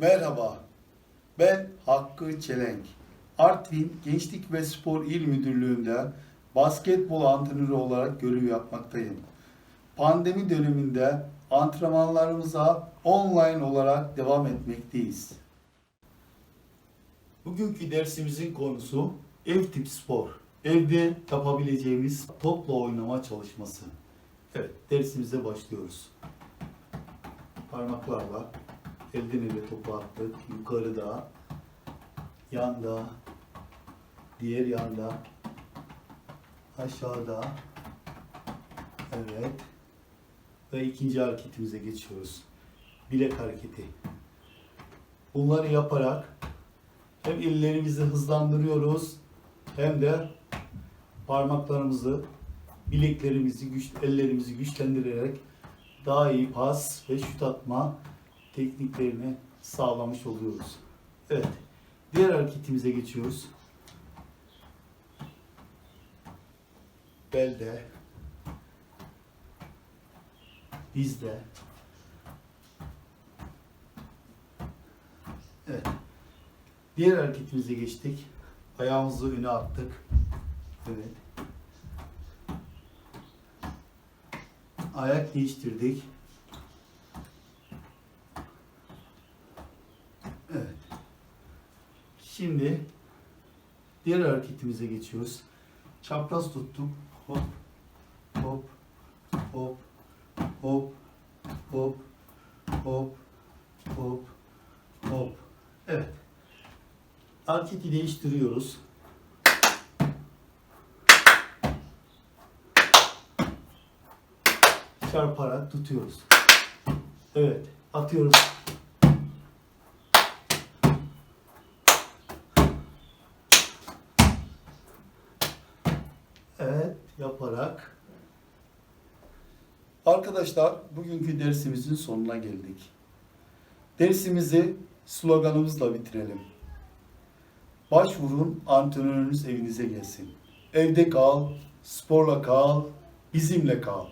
Merhaba, ben Hakkı Çelenk. Artvin Gençlik ve Spor İl Müdürlüğü'nde basketbol antrenörü olarak görev yapmaktayım. Pandemi döneminde antrenmanlarımıza online olarak devam etmekteyiz. Bugünkü dersimizin konusu ev tip spor. Evde yapabileceğimiz topla oynama çalışması. Evet, dersimize başlıyoruz. Parmaklarla elden ele topu attık. Yukarıda, yanda, diğer yanda, aşağıda. Evet. Ve ikinci hareketimize geçiyoruz. Bilek hareketi. Bunları yaparak hem ellerimizi hızlandırıyoruz hem de parmaklarımızı, bileklerimizi, güç, ellerimizi güçlendirerek daha iyi pas ve şut atma tekniklerini sağlamış oluyoruz. Evet. Diğer hareketimize geçiyoruz. Belde, dizde. Evet. Diğer hareketimize geçtik. Ayağımızı öne attık. Evet. Ayak değiştirdik. Şimdi diğer hareketimize geçiyoruz. Çapraz tuttuk. Hop, hop, hop, hop, hop, hop, hop, hop. Evet. Hareketi değiştiriyoruz. Çarparak tutuyoruz. Evet. Atıyoruz. Yaparak. Arkadaşlar, bugünkü dersimizin sonuna geldik. Dersimizi sloganımızla bitirelim. Başvurun, antrenörünüz evinize gelsin. Evde kal, sporla kal, bizimle kal.